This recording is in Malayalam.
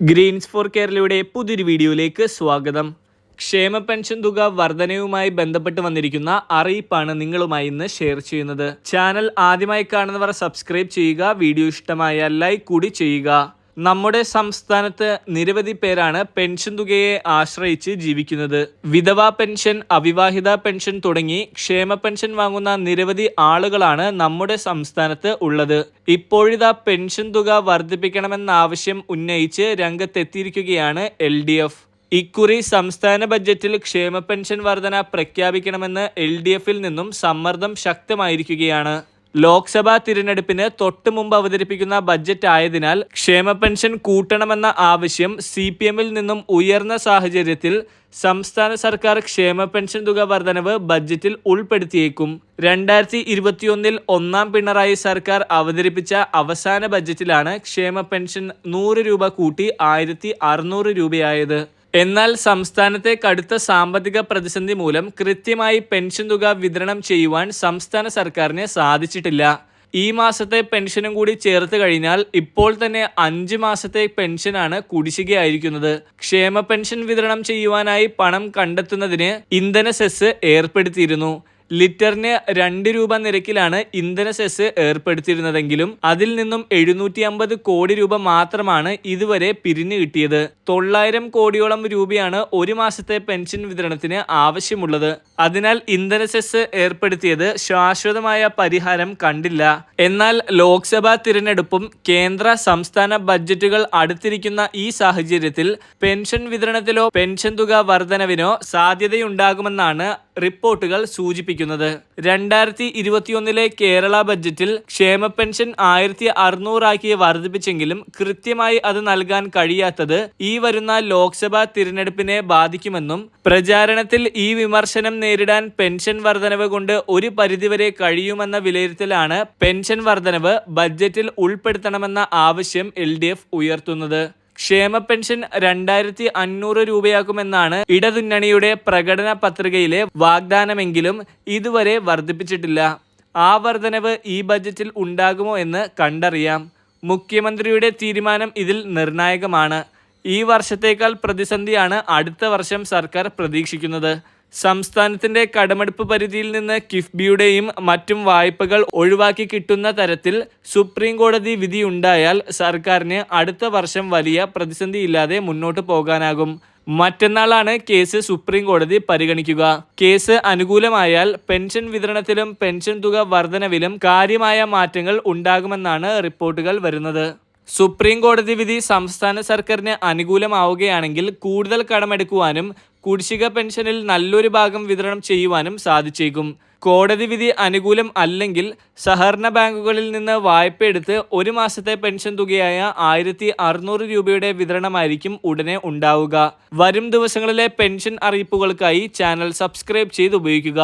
ഗ്രീൻസ് ഫോർ കേരളയുടെ പുതിയൊരു വീഡിയോയിലേക്ക് സ്വാഗതം. ക്ഷേമ പെൻഷൻ തുക വർധനയുമായി ബന്ധപ്പെട്ട് വന്നിരിക്കുന്ന അറിയിപ്പാണ് നിങ്ങളുമായി ഇന്ന് ഷെയർ ചെയ്യുന്നത്. ചാനൽ ആദ്യമായി കാണുന്നവർ സബ്സ്ക്രൈബ് ചെയ്യുക വീഡിയോ ഇഷ്ടമായ ലൈക്ക് കൂടി ചെയ്യുക. നമ്മുടെ സംസ്ഥാനത്ത് നിരവധി പേരാണ് പെൻഷൻ തുകയെ ആശ്രയിച്ച് ജീവിക്കുന്നത്. വിധവ പെൻഷൻ അവിവാഹിത പെൻഷൻ തുടങ്ങി ക്ഷേമ പെൻഷൻ വാങ്ങുന്ന നിരവധി ആളുകളാണ് നമ്മുടെ സംസ്ഥാനത്ത് ഉള്ളത്. ഇപ്പോഴിതാ പെൻഷൻ തുക വർദ്ധിപ്പിക്കണമെന്ന ആവശ്യം ഉന്നയിച്ച് രംഗത്തെത്തിയിരിക്കുകയാണ് എൽ ഡി എഫ്. ഇക്കുറി സംസ്ഥാന ബജറ്റിൽ ക്ഷേമ പെൻഷൻ വർധന പ്രഖ്യാപിക്കണമെന്ന് എൽ ഡി എഫിൽ നിന്നും സമ്മർദ്ദം ശക്തമായിരിക്കുകയാണ്. ലോക്സഭാ തിരഞ്ഞെടുപ്പിന് തൊട്ടു മുമ്പ് അവതരിപ്പിക്കുന്ന ബജറ്റ് ആയതിനാൽ ക്ഷേമ പെൻഷൻ കൂട്ടണമെന്ന ആവശ്യം സി പി എമ്മിൽ നിന്നും ഉയർന്ന സാഹചര്യത്തിൽ സംസ്ഥാന സർക്കാർ ക്ഷേമ പെൻഷൻ തുക വർധനവ് ബജറ്റിൽ ഉൾപ്പെടുത്തിയേക്കും. രണ്ടായിരത്തി ഇരുപത്തിയൊന്നിൽ ഒന്നാം പിണറായി സർക്കാർ അവതരിപ്പിച്ച അവസാന ബജറ്റിലാണ് ക്ഷേമ പെൻഷൻ നൂറ് രൂപ കൂട്ടി ആയിരത്തി രൂപയായത്. എന്നാൽ സംസ്ഥാനത്തെ കടുത്ത സാമ്പത്തിക പ്രതിസന്ധി മൂലം കൃത്യമായി പെൻഷൻ തുക വിതരണം ചെയ്യുവാൻ സംസ്ഥാന സർക്കാരിന് സാധിച്ചിട്ടില്ല. ഈ മാസത്തെ പെൻഷനും കൂടി ചേർത്ത് കഴിഞ്ഞാൽ ഇപ്പോൾ തന്നെ അഞ്ച് മാസത്തെ പെൻഷനാണ് കുടിശ്ശികയായിരിക്കുന്നത്. ക്ഷേമ പെൻഷൻ വിതരണം ചെയ്യുവാനായി പണം കണ്ടെത്തുന്നതിന് ഇന്ധന സെസ് ഏർപ്പെടുത്തിയിരുന്നു. ലിറ്ററിന് രണ്ട് രൂപ നിരക്കിലാണ് ഇന്ധന സെസ് ഏർപ്പെടുത്തിയിരുന്നതെങ്കിലും അതിൽ നിന്നും എഴുന്നൂറ്റി അമ്പത് കോടി രൂപ മാത്രമാണ് ഇതുവരെ പിരിഞ്ഞു കിട്ടിയത്. തൊള്ളായിരം കോടിയോളം രൂപയാണ് ഒരു മാസത്തെ പെൻഷൻ വിതരണത്തിന് ആവശ്യമുള്ളത്. അതിനാൽ ഇന്ധന സെസ് ഏർപ്പെടുത്തിയത് ശാശ്വതമായ പരിഹാരം കണ്ടില്ല. എന്നാൽ ലോക്സഭാ തിരഞ്ഞെടുപ്പും കേന്ദ്ര സംസ്ഥാന ബഡ്ജറ്റുകൾ അടുത്തിരിക്കുന്ന ഈ സാഹചര്യത്തിൽ പെൻഷൻ വിതരണത്തിലോ പെൻഷൻ തുക വർധനവിനോ സാധ്യതയുണ്ടാകുമെന്നാണ് റിപ്പോർട്ടുകൾ സൂചിപ്പിക്കുന്നത്. രണ്ടായിരത്തി ഇരുപത്തിയൊന്നിലെ കേരള ബജറ്റിൽ ക്ഷേമ പെൻഷൻ ആയിരത്തി അറുന്നൂറാക്കി വർദ്ധിപ്പിച്ചെങ്കിലും കൃത്യമായി അത് നൽകാൻ കഴിയാത്തത് ഈ വരുന്ന ലോക്സഭാ തിരഞ്ഞെടുപ്പിനെ ബാധിക്കുമെന്നും പ്രചാരണത്തിൽ ഈ വിമർശനം നേരിടാൻ പെൻഷൻ വർധനവ് കൊണ്ട് ഒരു പരിധിവരെ കഴിയുമെന്ന വിലയിരുത്തലാണ് പെൻഷൻ വർധനവ് ബജറ്റിൽ ഉൾപ്പെടുത്തണമെന്ന ആവശ്യം എൽ ഉയർത്തുന്നത്. ക്ഷേമ പെൻഷൻ രണ്ടായിരത്തി അഞ്ഞൂറ് രൂപയാക്കുമെന്നാണ് ഇടതുന്നണിയുടെ പ്രകടന പത്രികയിലെ വാഗ്ദാനമെങ്കിലും ഇതുവരെ വർദ്ധിപ്പിച്ചിട്ടില്ല. ആ വർധനവ് ഈ ബജറ്റിൽ ഉണ്ടാകുമോ എന്ന് കണ്ടറിയാം. മുഖ്യമന്ത്രിയുടെ തീരുമാനം ഇതിൽ നിർണായകമാണ്. ഈ വർഷത്തേക്കാൾ പ്രതിസന്ധിയാണ് അടുത്ത വർഷം സർക്കാർ പ്രതീക്ഷിക്കുന്നത്. സംസ്ഥാനത്തിന്റെ കടമെടുപ്പ് പരിധിയിൽ നിന്ന് കിഫ്ബിയുടെയും മറ്റും വായ്പകൾ ഒഴിവാക്കി കിട്ടുന്ന തരത്തിൽ സുപ്രീം കോടതി വിധിയുണ്ടായാൽ സർക്കാരിന് അടുത്ത വർഷം വലിയ പ്രതിസന്ധി ഇല്ലാതെ മുന്നോട്ട് പോകാനാകും. മറ്റന്നാളാണ് കേസ് സുപ്രീം കോടതി പരിഗണിക്കുക. കേസ് അനുകൂലമായാൽ പെൻഷൻ വിതരണത്തിലും പെൻഷൻ തുക വർധനവിലും കാര്യമായ മാറ്റങ്ങൾ ഉണ്ടാകുമെന്നാണ് റിപ്പോർട്ടുകൾ വരുന്നത്. സുപ്രീം കോടതി വിധി സംസ്ഥാന സർക്കാരിന് അനുകൂലമാവുകയാണെങ്കിൽ കൂടുതൽ കടമെടുക്കുവാനും കുടിശ്ശിക പെൻഷനിൽ നല്ലൊരു ഭാഗം വിതരണം ചെയ്യുവാനും സാധിച്ചേക്കും. കോടതി വിധി അനുകൂലം അല്ലെങ്കിൽ സഹകരണ ബാങ്കുകളിൽ നിന്ന് വായ്പ എടുത്ത് ഒരു മാസത്തെ പെൻഷൻ തുകയായ ആയിരത്തി അറുന്നൂറ് രൂപയുടെ വിതരണമായിരിക്കും ഉടനെ ഉണ്ടാവുക. വരും ദിവസങ്ങളിലെ പെൻഷൻ അറിയിപ്പുകൾക്കായി ചാനൽ സബ്സ്ക്രൈബ് ചെയ്ത് ഉപയോഗിക്കുക